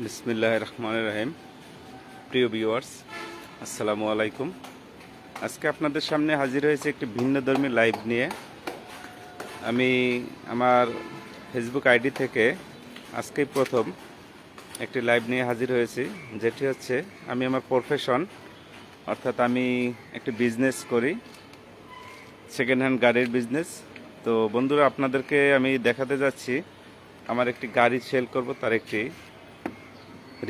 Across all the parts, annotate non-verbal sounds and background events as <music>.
বিসমিল্লাহ রহমান রহিম। প্রিয় ভিউয়ার্স আসসালামু আলাইকুম। আজকে আপনাদের সামনে হাজির হয়েছে একটি ভিন্ন ধর্মী লাইভ নিয়ে। আমি আমার ফেসবুক আইডি থেকে আজকেই প্রথম একটি লাইভ নিয়ে হাজির হয়েছি, যেটি হচ্ছে আমি আমার প্রফেশন অর্থাৎ আমি একটি বিজনেস করি সেকেন্ড হ্যান্ড গাড়ির বিজনেস তো বন্ধুরা, আপনাদেরকে আমি দেখাতে যাচ্ছি, আমার একটি গাড়ি সেল করব, তার একটি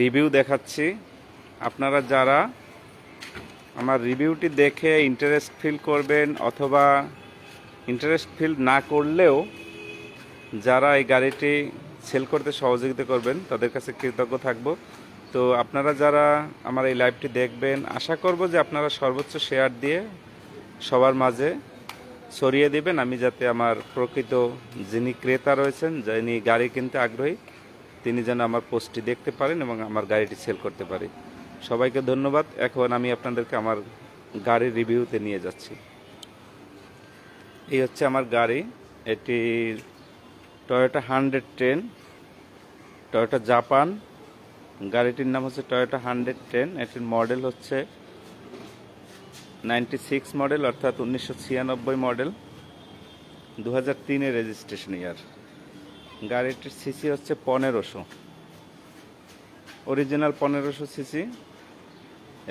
রিভিউ দেখাচ্ছি। আপনারা যারা আমার রিভিউটি দেখে ইন্টারেস্ট ফিল করবেন অথবা ইন্টারেস্ট ফিল না করলেও যারা এই গাড়িটি সেল করতে সহযোগিতা করবেন, তাদের কাছে কৃতজ্ঞ থাকব। তো আপনারা যারা আমার এই লাইভটি দেখবেন, আশা করব যে আপনারা সর্বোচ্চ শেয়ার দিয়ে সবার মাঝে ছড়িয়ে দিবেন। আমি যাতে আমার প্রকৃত যিনি ক্রেতা রয়েছেন, যিনি গাড়ি কিনতে আগ্রহী তিনি যেন আমার পোস্টটি দেখতে পারেন এবং আমার গাড়িটি সেল করতে পারি। সবাইকে ধন্যবাদ। এখন আমি আপনাদেরকে আমার গাড়ির রিভিউতে নিয়ে যাচ্ছি। এই হচ্ছে আমার গাড়ি। এটি Toyota hundred ten Toyota Japan গাড়িটির নাম হচ্ছে টয়োটা হান্ড্রেড টেন এটির মডেল হচ্ছে নাইনটি সিক্স মডেল অর্থাৎ উনিশশো ছিয়ানব্বই মডেল দু হাজার তিনের রেজিস্ট্রেশন ইয়ার গাড়িটির সিসি হচ্ছে পনেরোশো। অরিজিনাল পনেরোশো সিসি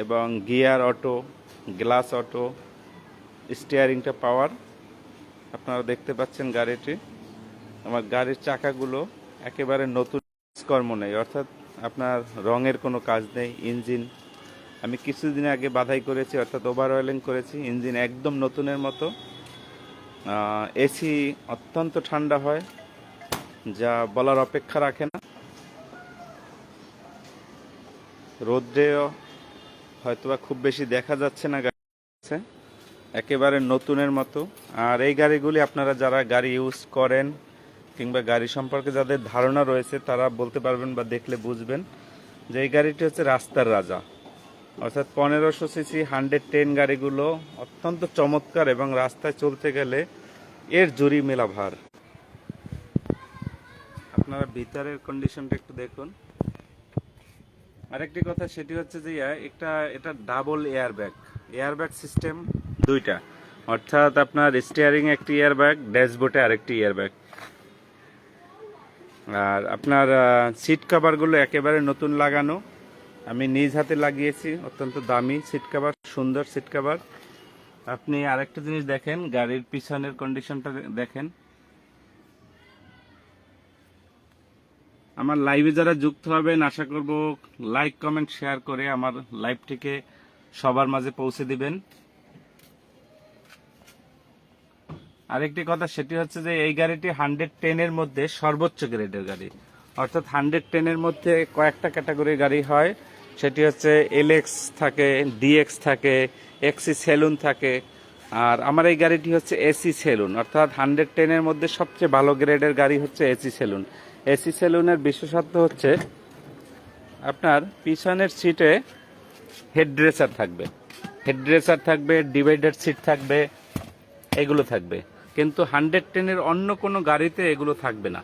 এবং গিয়ার অটো, গ্লাস অটো স্টিয়ারিংটা পাওয়ার আপনারা দেখতে পাচ্ছেন গাড়িটি। আমার গাড়ির চাকাগুলো একেবারে নতুন কর্ম নেই। অর্থাৎ আপনার রঙের কোনো কাজ নেই, ইঞ্জিন। আমি কিছুদিন আগে বাধাই করেছি, অর্থাৎ ওভার অয়েলিং করেছি। ইঞ্জিন একদম নতুনের মতো। এসি অত্যন্ত ঠান্ডা হয়। যা বলার অপেক্ষা রাখে না। রোদ্রেও হয়তোবা খুব বেশি দেখা যাচ্ছে না গাড়ি একেবারে নতুনের মতো। আর এই গাড়িগুলি আপনারা যারা গাড়ি ইউজ করেন কিংবা গাড়ি সম্পর্কে যাদের ধারণা রয়েছে, তারা বলতে পারবেন বা দেখলে বুঝবেন যে এই গাড়িটি হচ্ছে রাস্তার রাজা। অর্থাৎ পনেরোশো সিসি হান্ড্রেড টেন গাড়িগুলো অত্যন্ত চমৎকার এবং রাস্তায় চলতে গেলে এর জুরি মেলা ভার আপনারা ভিতরের কন্ডিশনটা একটু দেখুন। আরেকটি কথা, সেটি হচ্ছে যে একটা, এটা double air bag air bag system দুইটা। অর্থাৎ আপনার স্টিয়ারিং একটি এয়ার ব্যাগ ড্যাশবোর্ডে আরেকটি এয়ার ব্যাগ আর আপনার সিট কাভারগুলো একেবারে নতুন লাগানো। আমি নিজ হাতে লাগিয়েছি, অত্যন্ত দামি সিট কাভার সুন্দর সিট কাভার আপনি আরেকটা জিনিস দেখেন, গাড়ির পিছনের কন্ডিশনটা দেখেন। আমার লাইভে যারা যুক্ত হবেন, আশা করব লাইক কমেন্ট শেয়ার করে আমার লাইভটিকে সবার মাঝে পৌঁছে দিবেন। আরেকটি কথা, সেটি হচ্ছে যে এই গাড়িটি হান্ড্রেড টেনের মধ্যে সর্বোচ্চ গ্রেডের গাড়ি। অর্থাৎ হান্ড্রেড টেনের মধ্যে কয়েকটা ক্যাটাগরির গাড়ি হয়। সেটি হচ্ছে এলএক্স থাকে ডিএক্স থাকে এক্সি সেলুন থাকে। আর আমার এই গাড়িটি হচ্ছে এসি সেলুন অর্থাৎ হান্ড্রেড টেনের মধ্যে সবচেয়ে ভালো গ্রেডের গাড়ি হচ্ছে এসি সেলুন এসি সেলুনের বিশেষত্ব হচ্ছে আপনার পিছনের সিটে হেড ড্রেসার থাকবে। হেড ড্রেসার থাকবে, ডিভাইডার সিট থাকবে, এগুলো থাকবে। কিন্তু হান্ড্রেড টেনের অন্য কোনো গাড়িতে এগুলো থাকবে না।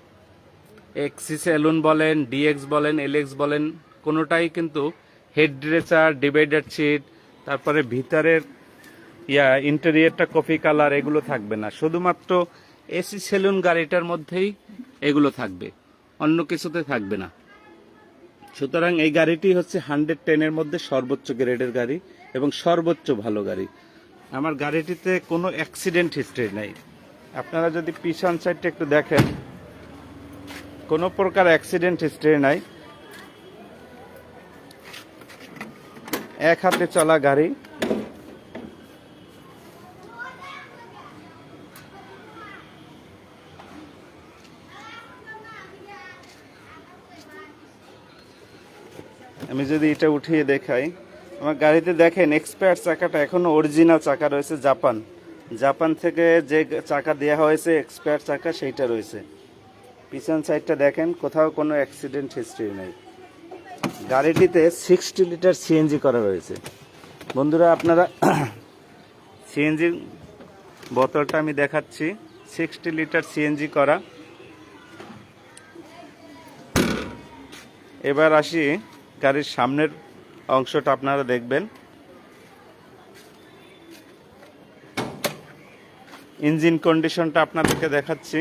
এক্সি সেলুন বলেন, ডিএক্স বলেন, এলএক্স বলেন, কোনোটাই কিন্তু হেড ড্রেসার ডিভাইডার সিট, তারপরে ভিতরের ইয়া, ইন্টেরিয়রটা কফি কালার, এগুলো থাকবে না। শুধুমাত্র এসি সেলুন গাড়িটার মধ্যেই এগুলো থাকবে। অন্য কিছুতে থাকবে না। সুতরাং এই গাড়িটি হচ্ছে হান্ড্রেড টেনের মধ্যে সর্বোচ্চ গ্রেডের গাড়ি এবং সর্বোচ্চ ভালো গাড়ি। আমার গাড়িটিতে কোনো অ্যাক্সিডেন্ট হিস্ট্রি নেই। আপনারা যদি পিছন সাইডটা একটু দেখেন, কোনো প্রকার অ্যাক্সিডেন্ট হিস্ট্রি নাই। এক হাতে চলা গাড়ি আমি যদি এটা উঠিয়ে দেখাই, আমার গাড়িতে দেখেন এক্সপায়ার চাকাটা এখনও অরিজিনাল চাকা রয়েছে জাপান। জাপান থেকে যে চাকা দেওয়া হয়েছে এক্সপায়ার চাকা সেইটা রয়েছে। পিছন সাইডটা দেখেন, কোথাও কোনো অ্যাক্সিডেন্ট হিস্ট্রি নেই। গাড়িটিতে সিক্সটি লিটার সিএনজি করা রয়েছে। বন্ধুরা, আপনারা <clears throat> সিএনজি বোতলটা আমি দেখাচ্ছি। সিক্সটি লিটার সিএনজি করা। এবার আসি গাড়ির সামনের অংশটা আপনারা দেখবেন। ইঞ্জিন কন্ডিশনটা আপনাদেরকে দেখাচ্ছি।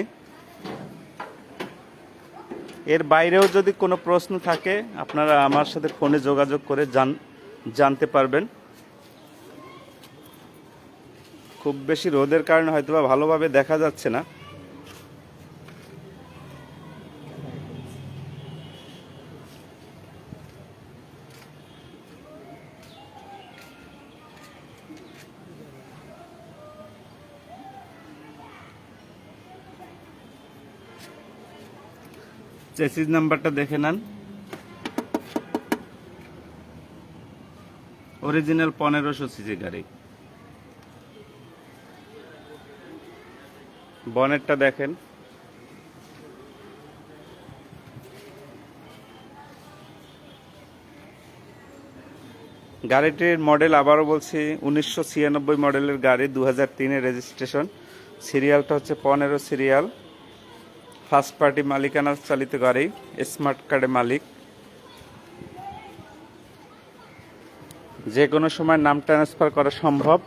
এর বাইরেও যদি কোনো প্রশ্ন থাকে, আপনারা আমার সাথে ফোনে যোগাযোগ করে জান, জানতে পারবেন। খুব বেশি রোদের কারণে হয়তো বা ভালোভাবে দেখা যাচ্ছে না। চেসিস নাম্বারটা দেখে নেন। অরিজিনাল পনেরোশো সিসি গাড়ি। বনেটটা দেখেন। গাড়িটির মডেল আবারও বলছি, উনিশশো ছিয়ানব্বই মডেলের গাড়ি দু হাজার রেজিস্ট্রেশন সিরিয়ালটা হচ্ছে পনেরো সিরিয়াল ফার্স্ট পার্টি মালিকানা চালিত গাড়ি, স্মার্ট কার্ডের মালিক। যে কোনো সময় নাম ট্রান্সফার করা সম্ভব।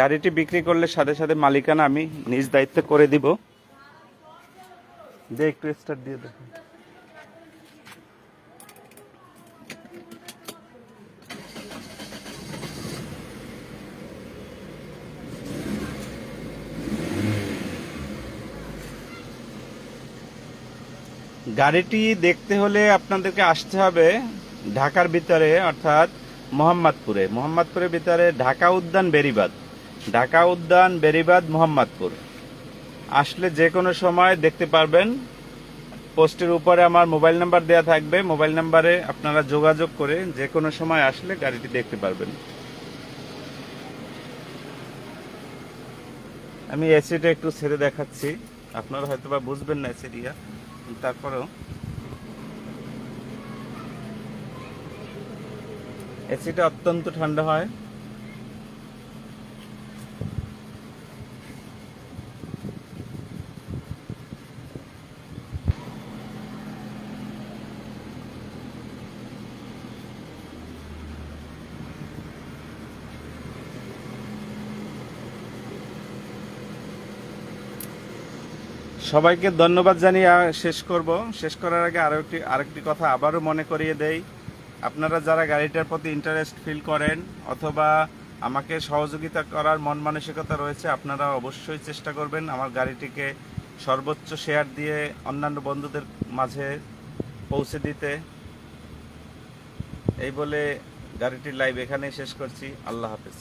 গাড়িটি বিক্রি করলে সাথে সাথে মালিকানা আমি নিজ দায়িত্বে করে দিব। যে একটু স্টার্ট দিয়ে দেখুন। গাড়িটি দেখতে হলে আপনাদেরকে আসতে হবে ঢাকার ভিতরে, অর্থাৎ মোহাম্মদপুরে। মোহাম্মদপুরের ভিতরে ঢাকা উদ্যান বেরিবাদ। ঢাকা উদ্যান বেরিবাদ, মোহাম্মদপুর। আসলে যে কোনো সময় দেখতে পারবেন, পোস্টের উপরে আমার মোবাইল নাম্বার দেওয়া থাকবে। মোবাইল নাম্বারে আপনারা যোগাযোগ করে যে কোনো সময় আসলে গাড়িটি দেখতে পারবেন। আমি এসিটা একটু ছেড়ে দেখাচ্ছি। আপনারা হয়তো বা বুঝবেন না এসিটা তারপরেও এসিটা অত্যন্ত ঠান্ডা হয়। সবাইকে ধন্যবাদ জানিয়ে শেষ করব। শেষ করার আগে আরও একটি আরেকটি কথা আবারও মনে করিয়ে দেই। আপনারা যারা গাড়িটার প্রতি ইন্টারেস্ট ফিল করেন অথবা আমাকে সহযোগিতা করার মন মানসিকতা রয়েছে, আপনারা অবশ্যই চেষ্টা করবেন আমার গাড়িটিকে সর্বোচ্চ শেয়ার দিয়ে অন্যান্য বন্ধুদের মাঝে পৌঁছে দিতে। এই বলে গাড়িটির লাইভ এখানেই শেষ করছি। আল্লাহ হাফেজ।